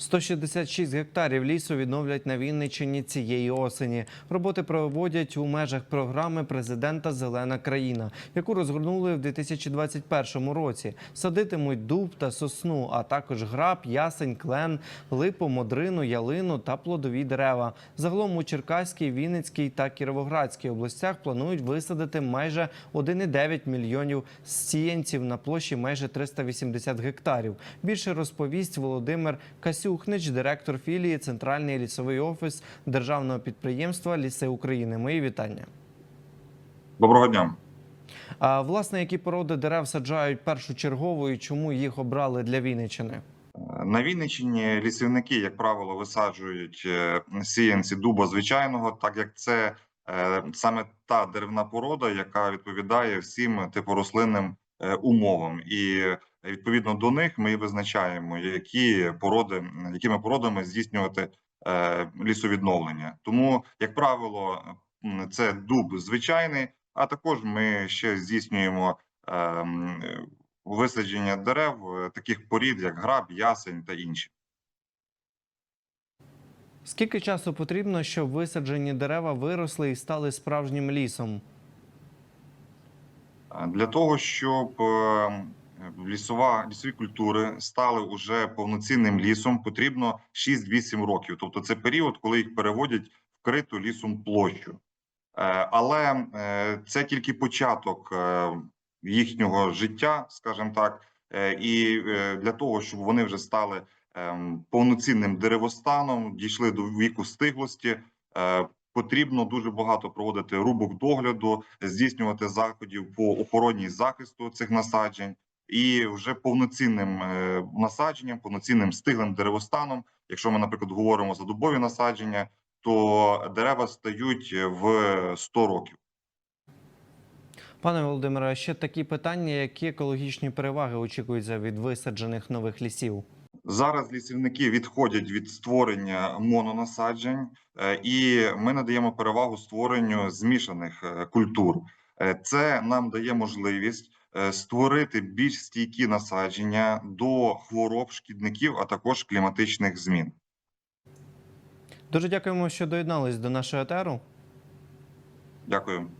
166 гектарів лісу відновлять на Вінниччині цієї осені. Роботи проводять у межах програми президента Зелена країна, яку розгорнули в 2021 році. Садитимуть дуб та сосну, а також граб, ясень, клен, липу, модрину, ялину та плодові дерева. Загалом у Черкаській, Вінницькій та Кіровоградській областях планують висадити майже 1,9 мільйонів сіянців на площі майже 380 гектарів. Більше розповість Володимир Касюхнич, директор філії Центральний лісовий офіс державного підприємства Ліси України. Мої вітання. Доброго дня. А власне, які породи дерев саджають першочергово і чому їх обрали для Вінниччини? На Вінниччині лісівники, як правило, висаджують е, сіянці дуба звичайного, так як це е, саме та деревна порода, яка відповідає всім типорослинним умовам, і е, відповідно до них ми визначаємо, які породи, якими породами здійснювати е, лісовідновлення. Тому, як правило, це дуб звичайний, а також ми ще здійснюємо. ем, висадження дерев е, таких порід, як граб, ясень та інші. Скільки часу потрібно, щоб висаджені дерева виросли і стали справжнім лісом? Для того, щоб е, лісова лісові культури стали уже повноцінним лісом, потрібно 6-8 років. Тобто це період, коли їх переводять в криту лісом площу. Е, Але е, це тільки початок їхнього життя, скажімо так, і для того, щоб вони вже стали ем, повноцінним деревостаном, дійшли до віку стиглості. Е, Потрібно дуже багато проводити рубок догляду, здійснювати заходів по охороні і захисту цих насаджень, і вже повноцінним е, насадженням, повноцінним стиглим деревостаном. Якщо ми, наприклад, говоримо за дубові насадження, то дерева стають в 100 років. Пане Володимире, ще такі питання, які екологічні переваги очікуються від висаджених нових лісів? Зараз лісівники відходять від створення мононасаджень, е, і ми надаємо перевагу створенню змішаних е, культур. Е, Це нам дає можливість створити більш стійкі насадження до хвороб, шкідників, а також кліматичних змін. Дуже дякуємо, що доєднались до нашого етеру. Дякую.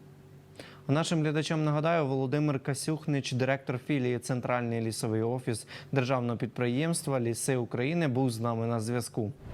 Нашим глядачам нагадаю, Володимир Касюхнич, директор філії Центральний лісовий офіс державного підприємства Ліси України, був з нами на зв'язку.